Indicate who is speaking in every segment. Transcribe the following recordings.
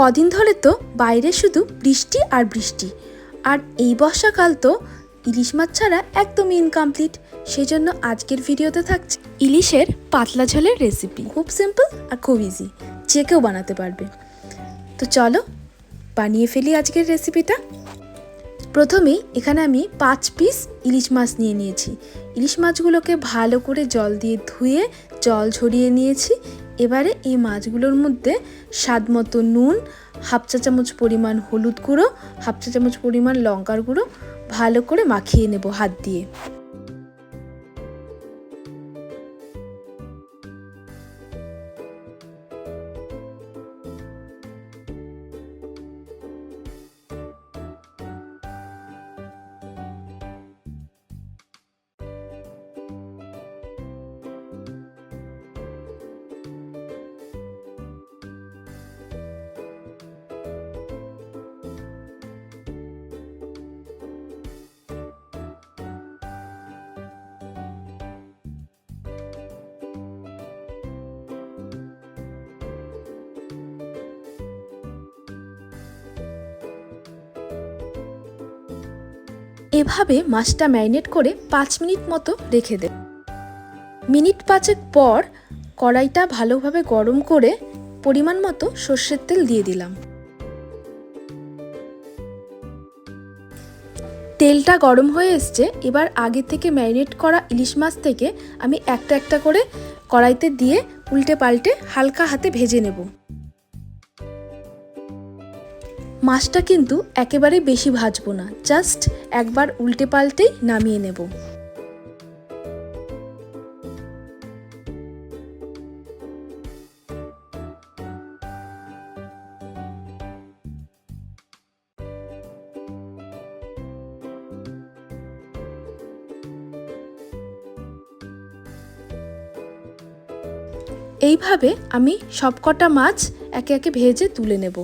Speaker 1: কদিন ধরে তো বাইরে শুধু বৃষ্টি আর বৃষ্টি। আর এই বর্ষাকাল তো ইলিশ মাছ ছাড়া একদমই ইনকমপ্লিট সেই জন্য আজকের ভিডিওতে থাকছে ইলিশের পাতলা ঝোলের রেসিপি খুব সিম্পল আর খুব ইজি যে কেউ বানাতে পারবে। তো চলো বানিয়ে ফেলি আজকের রেসিপিটা প্রথমেই এখানে আমি পাঁচ পিস ইলিশ মাছ নিয়ে নিয়েছি। ইলিশ মাছগুলোকে ভালো করে জল দিয়ে ধুয়ে জল ঝরিয়ে নিয়েছি। এবারে এই মাছগুলোর মধ্যে স্বাদ মতো নুন, হাফ চা চামচ পরিমাণ হলুদ গুঁড়ো, হাফ চা চামচ পরিমাণ লঙ্কার গুঁড়ো ভালো করে মাখিয়ে নেব হাত দিয়ে। এভাবে মাছটা ম্যারিনেট করে পাঁচ মিনিট মতো রেখে দেব মিনিট পাঁচেক পর কড়াইটা ভালোভাবে গরম করে পরিমাণ মতো সর্ষের তেল দিয়ে দিলাম। তেলটা গরম হয়ে এসছে, এবার আগে থেকে ম্যারিনেট করা ইলিশ মাছ থেকে আমি একটা একটা করে কড়াইতে দিয়ে উল্টে পাল্টে হালকা হাতে ভেজে নেব। মাছটা কিন্তু একেবারে বেশি ভাজবো না, জাস্ট একবার উল্টে পাল্টেই নামিয়ে নেব। এইভাবে আমি সবকটা মাছ একে একে ভেজে তুলে নেব।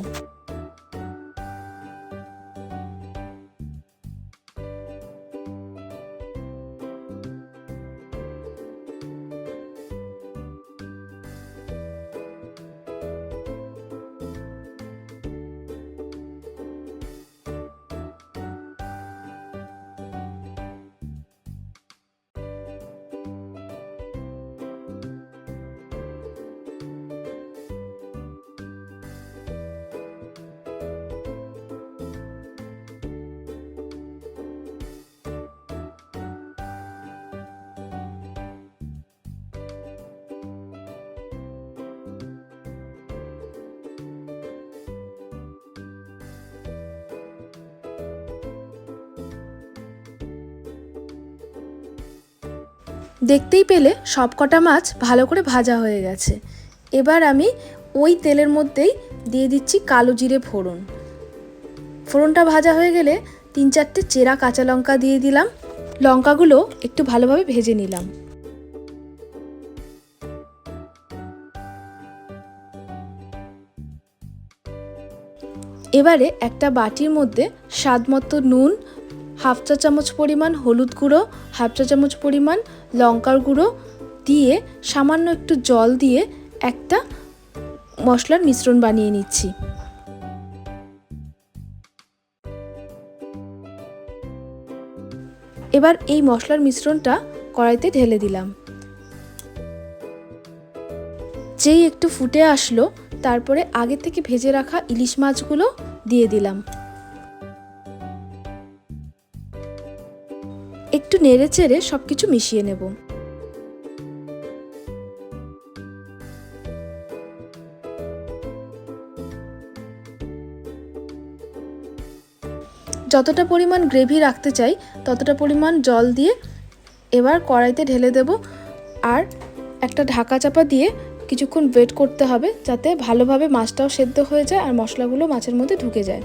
Speaker 1: দেখতেই পেলে সবকটা মাছ ভালো করে ভাজা হয়ে গেছে। এবার আমি ওই তেলের মধ্যেই দিয়ে দিচ্ছি কালো জিরে ফোড়ন। ফোড়নটা ভাজা হয়ে গেলে তিন চারটে চেরা কাঁচা লঙ্কা দিয়ে দিলাম। লঙ্কাগুলো একটু ভালোভাবে ভেজে নিলাম। এবারে একটা বাটির মধ্যে স্বাদ মতো নুন, হাফ চা চামচ পরিমাণ হলুদ গুঁড়ো, হাফ চা চামচ পরিমাণ লঙ্কার গুঁড়ো দিয়ে সামান্য একটু জল দিয়ে একটা মশলার মিশ্রণ বানিয়ে নিচ্ছি। এবার এই মশলার মিশ্রণটা কড়াইতে ঢেলে দিলাম। যেই একটু ফুটে আসলো, তারপরে আগে থেকে ভেজে রাখা ইলিশ মাছগুলো দিয়ে দিলাম। একটু নেড়ে চেড়ে সব কিছু মিশিয়ে নেব। যতটা পরিমাণ গ্রেভি রাখতে চাই, ততটা পরিমাণ জল দিয়ে এবার কড়াইতে ঢেলে দেব আর একটা ঢাকা চাপা দিয়ে কিছুক্ষণ ওয়েট করতে হবে যাতে ভালোভাবে মাছটাও সেদ্ধ হয়ে যায় আর মশলাগুলো মাছের মধ্যে ঢুকে যায়।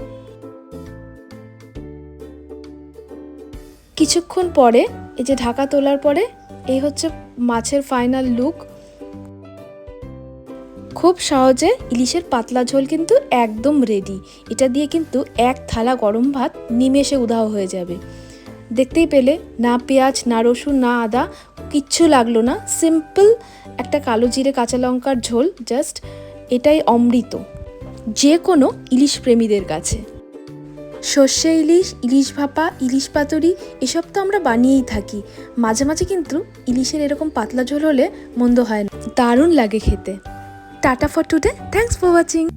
Speaker 1: কিছুক্ষণ পরে, এই যে ঢাকা তোলার পরে, এই হচ্ছে মাছের ফাইনাল লুক খুব সহজে ইলিশের পাতলা ঝোল কিন্তু একদম রেডি এটা দিয়ে কিন্তু এক থালা গরম ভাত নিমেষে উধাও হয়ে যাবে। দেখতেই পেলে, না পেঁয়াজ, না রসুন, না আদা, কিচ্ছু লাগল না। সিম্পল একটা কালো জিরে কাঁচা লঙ্কার ঝোল জাস্ট এটাই অমৃত। যে কোনো ইলিশ প্রেমীদের কাছে। সর্ষে ইলিশ ইলিশ ভাপা, ইলিশ পাতুরি, এসব তো আমরা বানিয়েই থাকি। মাঝে মাঝে কিন্তু ইলিশের এরকম পাতলা ঝোল হলে মন্দ হয় না। দারুণ লাগে খেতে। Tata for today thanks for watching.